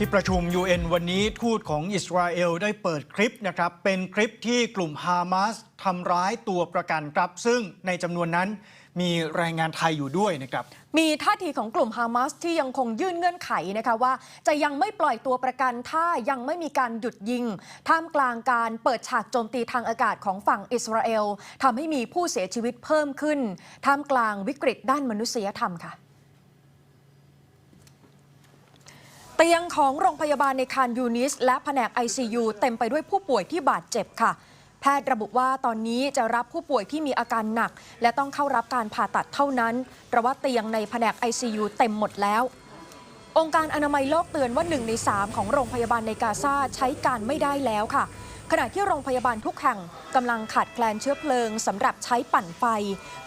ที่ประชุม UN วันนี้ทูตของอิสราเอลได้เปิดคลิปนะครับ เป็นคลิปที่กลุ่มฮามาสทำร้ายตัวประกันครับ ซึ่งในจำนวนนั้นมีแรงงานไทยอยู่ด้วยนะครับ มีท่าทีของกลุ่มฮามาสที่ยังคงยื่นเงื่อนไขนะคะว่า จะยังไม่ปล่อยตัวประกันถ้ายังไม่มีการหยุดยิง ท่ามกลางการเปิดฉากโจมตีทางอากาศของฝั่งอิสราเอลทำให้มีผู้เสียชีวิตเพิ่มขึ้น ท่ามกลางวิกฤตด้านมนุษยธรรมค่ะ เตียงของโรงพยาบาลในคานยูนิส และแผนก ICU เต็มไปด้วยผู้ป่วยที่บาดเจ็บค่ะ แพทย์ระบุว่าตอนนี้จะรับผู้ป่วยที่มีอาการหนัก และต้องเข้ารับการผ่าตัดเท่านั้นเพราะว่าเตียงในแผนก ICU เต็มหมดแล้ว องค์การอนามัยโลกเตือนว่าหนึ่งใน 3 ของโรงพยาบาลในกาซาใช้การไม่ได้แล้วค่ะ ขณะที่โรงพยาบาลทุกแห่งกำลังขาดแคลนเชื้อเพลิงสำหรับใช้ปั่นไฟ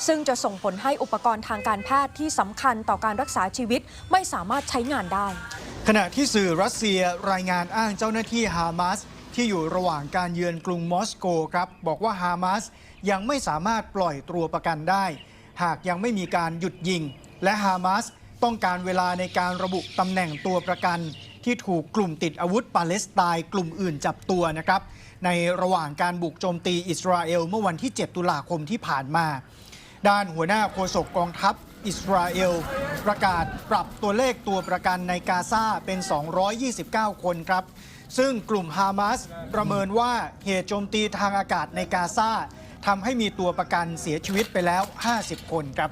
ซึ่งจะส่งผลให้อุปกรณ์ทางการแพทย์ที่สำคัญต่อการรักษาชีวิตไม่สามารถใช้งานได้ ขณะที่สื่อรัสเซียรายงานอ้างเจ้าหน้าที่ฮามาสที่อยู่ระหว่างการเยือนกรุงมอสโกครับ บอกว่าฮามาสยังไม่สามารถปล่อยตัวประกันได้ หากยังไม่มีการหยุดยิง และฮามาสต้องการเวลาในการระบุตำแหน่งตัวประกัน ที่ถูกกลุ่มติดอาวุธปาเลสไตน์กลุ่มอื่นจับตัวนะครับ ในระหว่างการบุกโจมตีอิสราเอลเมื่อวันที่ 7 ตุลาคมที่ผ่านมา ด้านหัวหน้าโฆษกกองทัพ อิสราเอล ประกาศปรับตัวเลขตัวประกันในกาซาเป็น 229 คนครับ ซึ่งกลุ่มฮามาสประเมินว่าเหตุโจมตีทางอากาศในกาซาทำให้มีตัวประกันเสียชีวิตไปแล้ว 50 คนครับ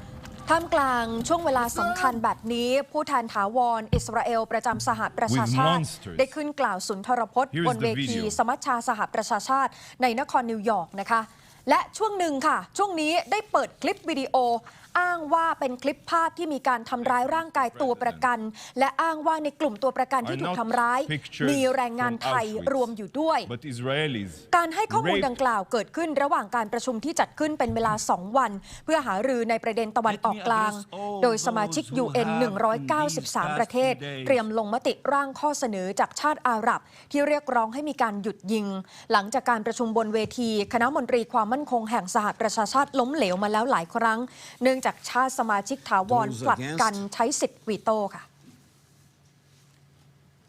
ท่ามกลางช่วงเวลาสำคัญแบบนี้ ผู้แทนถาวร อิสราเอล ประจำสหประชาชา With ติ monsters ได้ขึ้นกล่าวสุนทรพจน์ Here is บนเว the ที video สมัชชาสหประชาชาติในนครนิวยอร์กนะคะ และช่วงหนึ่งค่ะ ช่วงนี้ได้เปิดคลิปวิดีโอ อ้างว่าเป็นคลิปภาพที่มีการทำร้ายร่างกายตัวประกัน และอ้างว่าในกลุ่มตัวประกันที่ถูกทำร้าย มีแรงงานไทยรวมอยู่ด้วย But Israelis การให้ข้อมูล raped ดังกล่าวเกิดขึ้นระหว่างการประชุมที่จัดขึ้นเป็นเวลา 2 วัน เพื่อหารือในประเด็นตะวันออกกลาง โดยสมาชิก UN 193 ประเทศ เตรียมลงมติร่างข้อเสนอจากชาติอาหรับ ที่เรียกร้องให้มีการหยุดยิง หลังจากการประชุมบนเวที คณะมนตรีความมั่นคงแห่งสหประชาชาติล้มเหลวมาแล้วหลายครั้ง เนื่องจากชาติสมาชิกถาวรผลัดกันใช้สิทธิ์วีโต้ค่ะ